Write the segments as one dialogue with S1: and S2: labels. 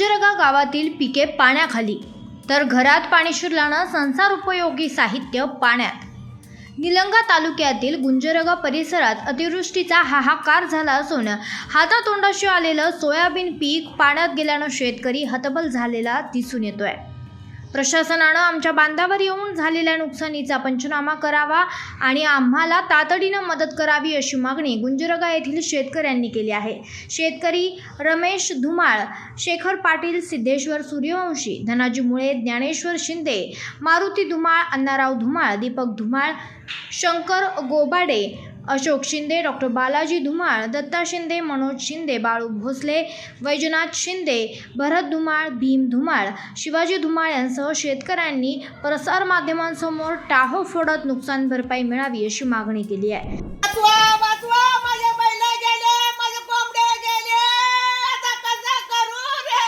S1: गावातील पिके पाण्याखाली. तर घरात पाणी शिरल्यानं संसार उपयोगी साहित्य पाण्यात. निलंगा तालुक्यातील गुंजरगा परिसरात अतिवृष्टीचा हाहाकार झाला असून हातातोंडाशी आलेलं सोयाबीन पीक पाण्यात गेल्यानं शेतकरी हतबल झालेला दिसून येतोय. प्रशासनानं आमच्या बांधावर येऊन झालेल्या नुकसानीचा पंचनामा करावा आणि आम्हाला तातडीनं मदत करावी अशी मागणी गुंजरगा येथील शेतकऱ्यांनी केली आहे. शेतकरी रमेश धुमाळ शेखर पाटील सिद्धेश्वर सूर्यवंशी धनाजी मुळे ज्ञानेश्वर शिंदे मारुती धुमाळ अण्णाराव धुमाळ दीपक धुमाळ शंकर गोबाडे अशोक शिंदे डॉक्टर बालाजी धुमाळ दत्ता शिंदे मनोज शिंदे बाळू भोसले वैजनाथ शिंदे भरत धुमाळ भीम धुमाळ शिवाजी धुमाळ यांसह शेतकऱ्यांनी प्रसारमाध्यमांसमोर टाहो फोडत नुकसान भरपाई मिळावी अशी मागणी केली आहे
S2: वाचवा वाचवा माझे बैल गेले माझे कोंबडे गेले आता कसं करू रे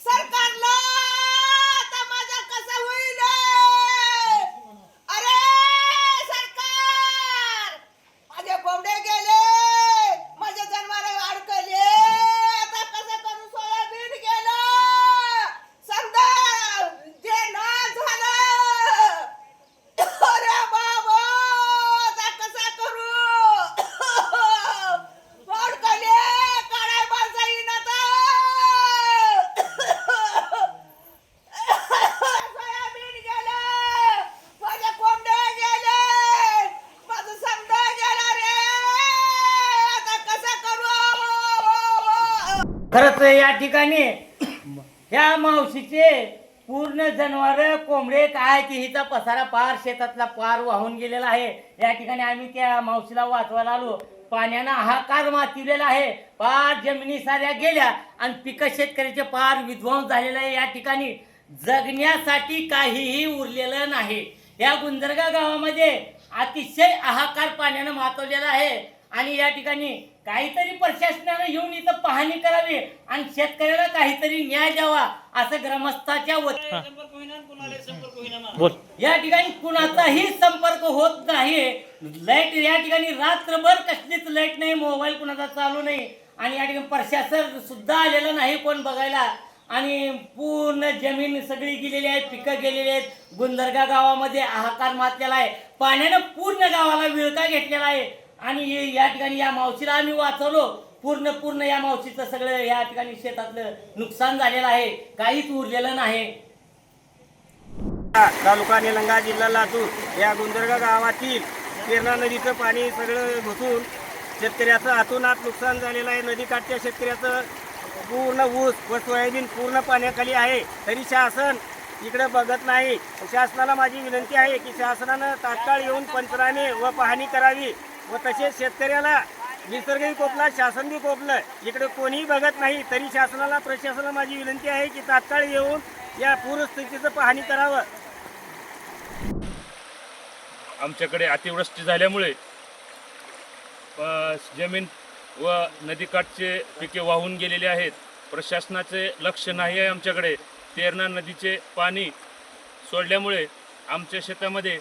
S2: सरकारला आता माझा कसं होईल अरे सरकार माझे कोंबडे गेले माझे जनावर अडकले आता कसं करू सोयाबीन गेलं समजा जे ना झालं अरे बाबा आता कसा करू अडकले काढाय माझा येईन आता सोयाबीन गेलं माझे कोंबडे गेले माझं समजा गेला रे आता कसं करू
S3: खरंच या ठिकाणी ह्या मावशीचे पूर्ण जनावर कोंबडे काय की हिचा पसारा पार शेतातला पार वाहून गेलेला आहे. या ठिकाणी आम्ही त्या मावशीला वाचवायला आलो. पाण्यानं हाकार मातिलेला आहे. पार जमिनी साऱ्या गेल्या आणि पिकं शेतकऱ्याचे पार विध्वंस झालेला आहे या ठिकाणी. जगण्यासाठी काहीही उरलेलं नाही. या गुंजरगा गावामध्ये अतिशय हाहाकार पाण्यानं मातवलेला आहे. आणि या ठिकाणी काहीतरी प्रशासनानं येऊन इथं पाहणी करावी आणि शेतकऱ्याला काहीतरी न्याय द्यावा असं ग्रामस्थाच्या वतीने
S4: बोल.
S3: या ठिकाणी कुणाचाही संपर्क होत नाही. लाइट या ठिकाणी रात्रभर कसलीच लाइट नाही मोबाईल कुणाचा चालू नाही. आणि या ठिकाणी प्रशासन सुद्धा आलेलं नाही कोण बघायला. आणि पूर्ण जमीन सगळी गेलेली आहे पिकं गेलेली आहेत. गुंदरगा गावामध्ये हाहाकार मातलेला आहे. पाण्यानं पूर्ण गावाला विळका घेतलेला आहे. आणि हे- या ठिकाणी या मावशीला आम्ही वाचवलो. पूर्ण पूर्ण या मावशीचं सगळं या ठिकाणी शेतातलं नुकसान झालेलं आहे. काहीच उरलेलं नाही.
S4: तालुका निलंगा जिल्हा लातूर या गुंदरगा गावातील किरणा नदीचं पाणी सगळं घुसून शेतकऱ्याचं आतून आत नुकसान झालेलं आहे. नदीकाठच्या शेतकऱ्याचं पूर्ण ऊस व सोयाबीन पूर्ण पाण्याखाली आहे. तरी शासन इकडे बघत नाही. शासनाला माझी विनंती आहे की शासनानं तात्काळ येऊन पंचनामे व पाहणी करावी. व तसेच शेतकऱ्याला निसर्गही कोपला शासन बी कोपलं. इकडे कोणीही बघत नाही तरी शासनाला प्रशासनाला माझी विनंती आहे की तात्काळ येऊन या पूरस्थितीचं पाहणी करावं.
S5: आमच्याकडे अतिवृष्टी झाल्यामुळे जमीन व नदीकाठचे पिके वाहून गेलेले आहेत. प्रशासनाचे लक्ष नाही आहे आमच्याकडे. तेरणा नदीचे पाणी सोडल्यामुळे आमच्या शेतामध्ये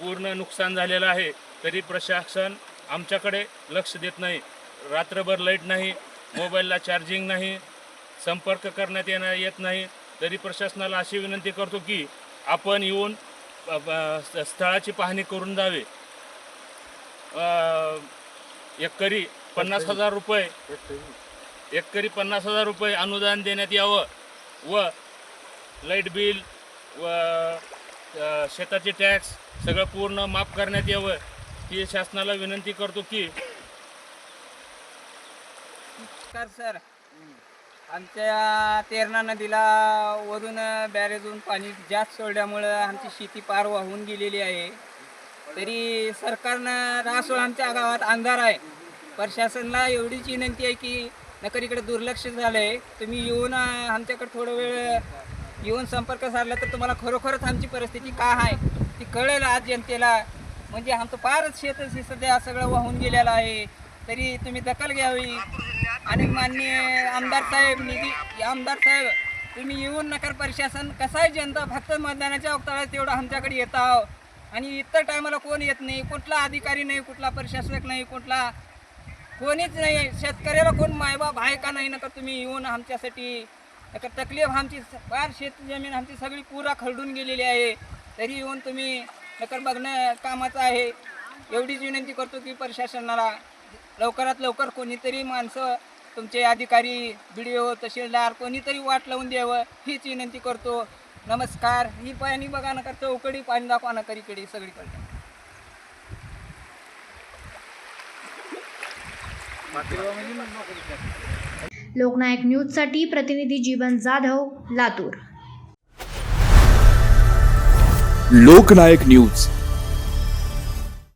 S5: पूर्ण नुकसान झालेलं आहे. तरी प्रशासन आमच्याकडे लक्ष देत नाही. रात्रभर लाइट नाही मोबाईलला चार्जिंग नाही संपर्क करण्यात येणार येत नाही. तरी प्रशासनाला अशी विनंती करतो की आपण येऊन स्थळाची पाहणी करून जावे एकरी पन्नास हजार रुपये एकरी पन्नास हजार रुपये अनुदान देण्यात यावं व लाइट बिल व शेताचे टॅक्स सगळं पूर्ण माफ करण्यात यावं. ही शासनाला विनंती करतो की
S6: नमस्कार सर. आमच्या तेरणा नदीला वरून बॅरेजून पाणी जास्त सोडल्यामुळं आमची शेती पार वाहून गेलेली आहे. तरी सरकारनं रासोळ आमच्या गावात अंधार आहे. प्रशासनाला एवढीच विनंती आहे की नकर इकडे दुर्लक्ष झालं आहे तुम्ही येऊन आमच्याकडे थोडं वेळ येऊन संपर्क साधला तर तुम्हाला खरोखरच आमची परिस्थिती का आहे ती कळेल आज जनतेला. म्हणजे आमचं फारच शेत हे सध्या सगळं वाहून गेलेलं आहे. तरी तुम्ही दखल घ्यावी. आणि माननीय आमदार साहेब निधी आमदार साहेब तुम्ही येऊन नकार प्रशासन कसं आहे जनता फक्त मतदानाच्या अवताळ्यात तेवढं आमच्याकडे येत आहो. आणि इतर टायमाला कोण येत नाही कुठला अधिकारी नाही कुठला प्रशासक नाही कुठला कोणीच नाही. शेतकऱ्याला कोण मायबाप आहे का नाही नका तुम्ही येऊन आमच्यासाठी नका तकलीफ आमची फार शेत जमीन आमची सगळी पुरा खरडून गेलेली आहे. तरी येऊन तुम्ही नकर बघणं कामाचं आहे. एवढीच विनंती करतो की प्रशासनाला लवकरात लवकर कोणीतरी माणसं तुमचे अधिकारी बी डी ओ तहसीलदार कोणीतरी वाट लावून द्यावं हीच विनंती करतो. नमस्कार. ही पाणी बघा ना करतो उकडी पाणी दाखवा ना करीकडे सगळीकडे.
S1: लोकनायक न्यूजसाठी प्रतिनिधी जीवन जाधव लातूर.
S7: लोकनायक न्यूज.